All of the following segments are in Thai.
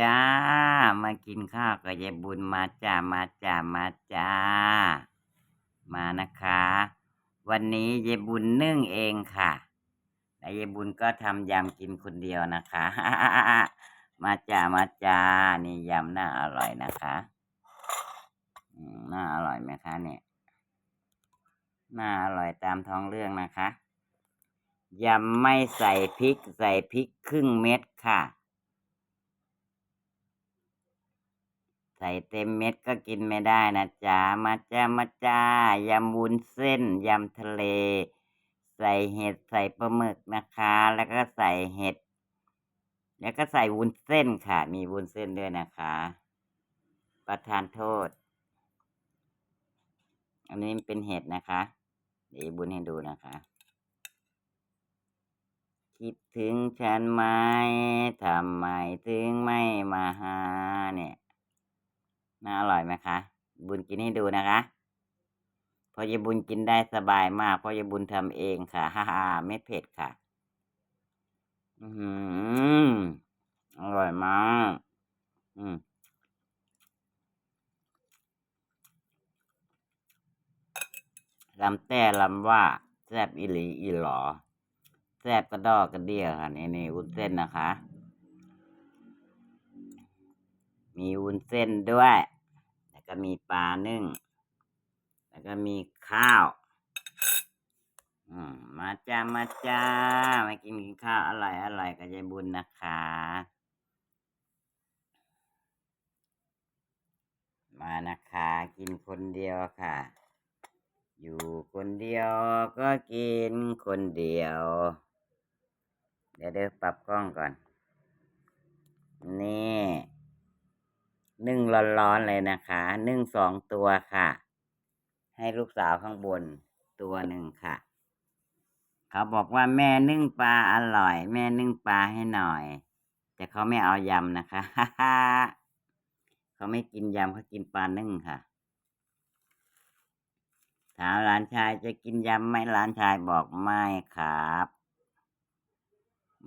จ้า มากินข้าวกับยายบุญมาจ้ามาจ้ามาจ้า มานะคะ วันนี้ยายบุญนึ่งเองค่ะและยายบุญก็ทำยำกินคนเดียวนะคะ มาจ้ามาจ้า นี่ยำน่าอร่อยนะคะน่าอร่อยไหมคะเนี่ยน่าอร่อยตามท้องเรื่องนะคะยำไม่ใส่พริกใส่พริกครึ่งเม็ดค่ะ ส่เต็มเม็ดก็กินไม่ได้นะจ๊ะมาจ้ามาจ้ายำวุ้นเส้นยำทะเล ใส่เห็ดใส่ปลาหมึกนะคะ แล้วก็ใส่เห็ด แล้วก็ใส่วุ้นเส้นค่ะ มีวุ้นเส้นด้วยนะคะ ประทานโทษ อันนี้เป็นเห็ดนะคะเดี๋ยวบุญให้ดูนะคะ คิดถึงฉันไหมทำไมถึงไม่มาหาเนี่ย น่าอร่อยไหมคะ บุญกินให้ดูนะคะพอยายบุญกินได้สบายมาก เพราะยายบุญทำเองค่ะฮ่าฮ่าไม่เผ็ดค่ะ อืมอร่อยมากอืมลำแต่ลำว่าแซบอีหลีอีหลอแซบกระดอกกระเดียค่ะนี่นี่วุ้นเส้นนะคะ มีวุ้นเส้นด้วย ก็มีปลานึ่ง แล้วก็มีข้าวมมาจ้ามาจ้ามากินกินข้าวอร่อยอร่อยกับยายบุญนะคะ มานะคะ กินคนเดียวค่ะ อยู่คนเดียวก็กินคนเดียว เดี๋ยวเดี๋ยวปรับกล้องก่อน นี่ นึ่งร้อนๆเลยนะคะ นึ่งสองตัวค่ะ ให้ลูกสาวข้างบนตัวหนึ่งค่ะ เขาบอกว่าแม่นึ่งปลาอร่อย แม่นึ่งปลาให้หน่อย แต่เขาไม่เอายำนะคะ เขาไม่กินยำเขากินปลานึ่งค่ะ ถามหลานชายจะกินยำไหมหลานชายบอกไม่ครับ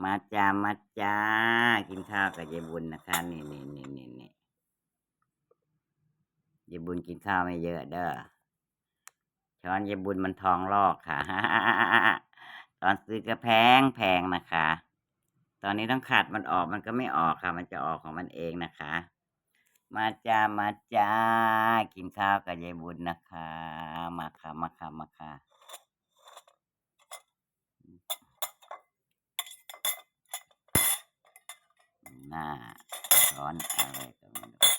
มาจ้ามาจ้ากินข้าวกับยายบุญนะคะ นี่นี่นี่นี่นี่ ยายบุญกินข้าวไม่เยอะเด้อช้อนยายบุญมันทองลอกค่ะ ตอนซื้อก็แพงแพงนะคะ ตอนนี้ต้องขัดมันออกมันก็ไม่ออกค่ะ มันจะออกของมันเองนะคะ มาจ้ามาจ้ากินข้าวกับยายบุญนะคะ มาค่ะมาค่ะมาค่ะหน้าร้อนอะไรก็ไม่รู้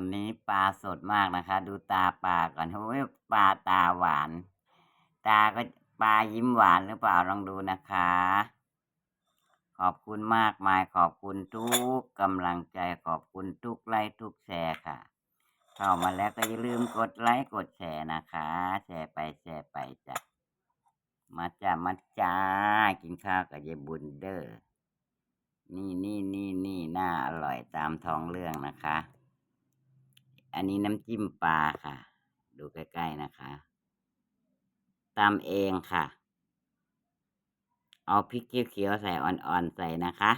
อันนี้ปลาสดมากนะคะ ดูตาปลาก่อนโอ้ยปลาตาหวาน ตาก็ปลายิ้มหวานหรือเปล่าลองดูนะคะ ขอบคุณมากมายขอบคุณทุกกำลังใจขอบคุณทุกไลค์ทุกแชร์ค่ะ เข้ามาแล้วก็อย่าลืมกดไลค์กดแชร์นะคะ แชร์ไปแชร์ไปจ้ะมาจ้ามาจ้ากินข้าวกับยายบุญเดอ้อนี่นี่นี่นี่น่าอร่อยตามท้องเรื่องนะคะ อันนี้น้ำจิ้มปลาค่ะ ดูใกล้ๆนะคะตำเองค่ะ เอาพริกเขียวๆใส่อ่อนๆใส่นะคะ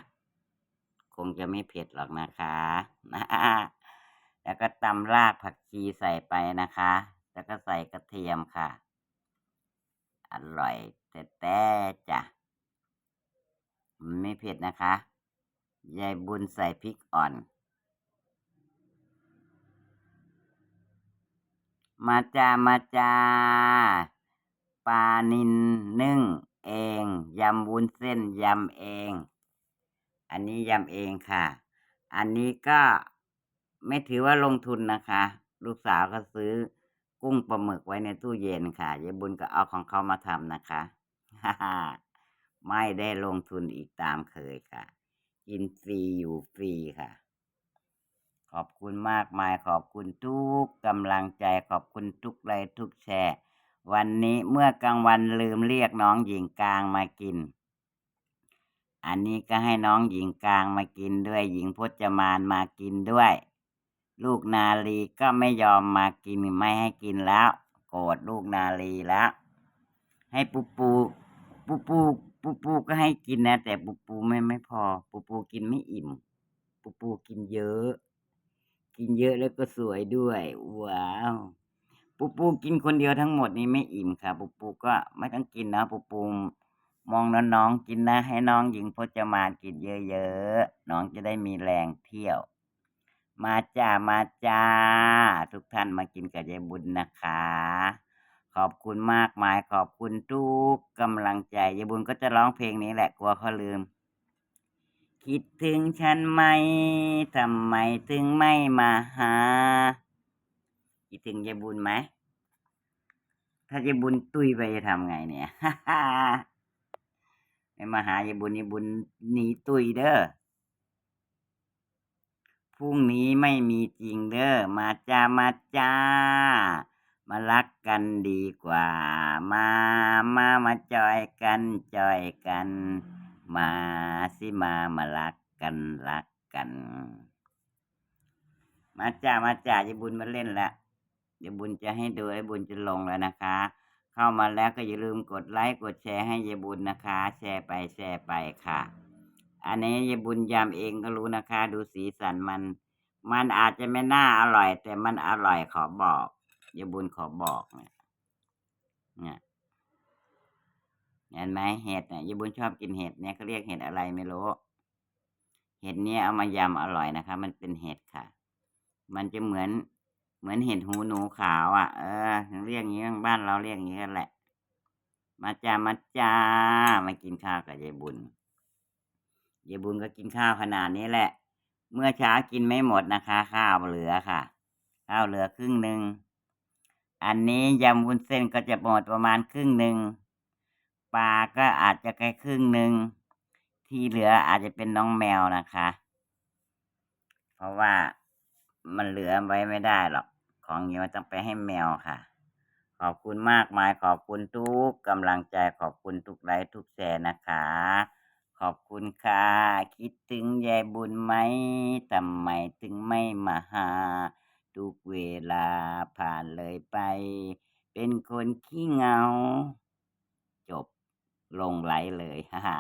คงจะไม่เผ็ดหรอกนะคะนะแล้วก็ตำรากผักชีใส่ไปนะคะ แล้วก็ใส่กระเทียมค่ะ อร่อยแต่แต่จ้ะมันไม่เผ็ดนะคะ ยายบุญใส่พริกอ่อน มาจามาจาปลานินนึ่ง เอง ยำวุ้นเส้นยำเอง อันนี้ยำเองค่ะ อันนี้ก็ไม่ถือว่าลงทุนนะคะ ลูกสาวก็ซื้อกุ้งปลาหมึกไว้ในตู้เย็นค่ะยายบุญก็เอาของเขามาทำนะคะไม่ได้ลงทุนอีกตามเคยค่ะ กินฟรีอยู่ฟรีค่ะ ขอบคุณมากมายขอบคุณทุกกำลังใจขอบคุณทุกไลค์ทุกแชร์ วันนี้เมื่อกลางวันลืมเรียกน้องหญิงกลางมากิน อันนี้ก็ให้น้องหญิงกลางมากินด้วยหญิงพจมานมากินด้วย ลูกนาลีก็ไม่ยอมมากินไม่ให้กินแล้ว โกรธลูกนาลีแล้ว ให้ปูปูปูปูปูปูก็ให้กินนะ แต่ปูปูไม่ไม่พอปูปูกินไม่อิ่มปูปูกินเยอะ กินเยอะแล้วก็สวยด้วย ว้าว ปูปูกินคนเดียวทั้งหมดนี้ไม่อิ่มค่ะ ปูปูก็ไม่ต้องกินนะปูปูมองน้องๆกินนะ ให้น้องหญิงพจมานกินเยอะๆน้องจะได้มีแรงเที่ยว มาจ้ามาจ้า ทุกท่านมากินกับยายบุญนะคะ ขอบคุณมากมายขอบคุณทุกกำลังใจยายบุญก็จะร้องเพลงนี้แหละกลัวเขาลืม คิดถึงฉันไหมทำไมถึงไม่มาหา คิดถึงยายบุญไหม ถ้ายายบุญตุยไปจะทำไงเนี่ยไม่มาหายายบุญยายบุญหนีตุยเด้อพรุ่งนี้ไม่มีจริงเด้อมาจ้ามาจ้า มารักกันดีกว่า มามามาจอยกันจอยกัน มาสิมามารักกันรักกัน มาจ้ามาจ้ายายบุญมาเล่นล้วยายบุญจะให้ดูยายบุญจะลงแล้วนะคะ เข้ามาแล้วก็อย่าลืมกดไลค์กดแชร์ให้ยายบุญนะคะ แชร์ไปแชร์ไปค่ะ อันนี้ยายบุญยำเองก็รู้นะคะ ดูสีสันมัน มันอาจจะไม่น่าอร่อย แต่มันอร่อยขอบอกยายบุญขอบอกเนี่ยเนี่ย เห็นไหมเห็ดเนี่ยยายบุญชอบกินเห็ดเนี่ยเขาเรียกเห็ดอะไรไม่รู้ เห็ดเนี่ยเอามายำอร่อยนะคะ มันเป็นเห็ดค่ะ มันจะเหมือน เหมือนเห็ดหูหนูขาวอะ เออเรียกอย่างนี้บ้านเราเรียกอย่างนี้กันแหละ มาจ้ามาจ้ามากินข้าวกับยายบุญยายบุญก็กินข้าวขนาดนี้แหละ เมื่อเช้ากินไม่หมดนะคะ ข้าวเหลือค่ะ ข้าวเหลือครึ่งหนึ่งอันนี้ยำวุ้นเส้นก็จะหมดประมาณครึ่งหนึ่ง ปลาก็อาจจะแค่ครึ่งหนึ่งที่เหลืออาจจะเป็นน้องแมวนะคะ เพราะว่ามันเหลือไว้ไม่ได้หรอก ของนี้มันต้องไปให้แมวค่ะ ขอบคุณมากมายขอบคุณทุกกำลังใจขอบคุณทุกไลค์ทุกแชร์นะคะ ขอบคุณค่ะ คิดถึงยายบุญไหมทำไมถึงไม่มาหา ทุกเวลาผ่านเลยไป เป็นคนขี้เหงา ลงไหลเลยฮ่า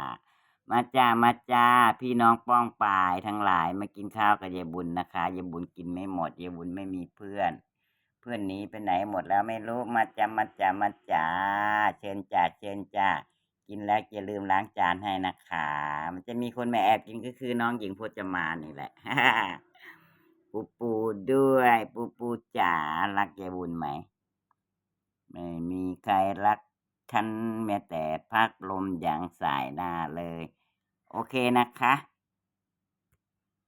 มาจ้ามาจ้า พี่น้องป้องปายทั้งหลายมากินข้าวกับยายบุญนะคะยายบุญกินไม่หมดยายบุญไม่มีเพื่อน เพื่อนหนีไปไหนหมดแล้วไม่รู้มาจ้ามาจ้ามาจ้าเชิญจ้าเชิญจ้ากินแล้วอย่าลืมล้างจานให้นะคะ มันจะมีคนมาแอบกินก็คือน้องหญิงพจมานนี่แหละปูปูด้วยปูปูจ๋ารักยายบุญไหมไม่มีใครรัก ฉันแม้แต่พักลมอย่างสายหน้าเลย โอเคนะคะ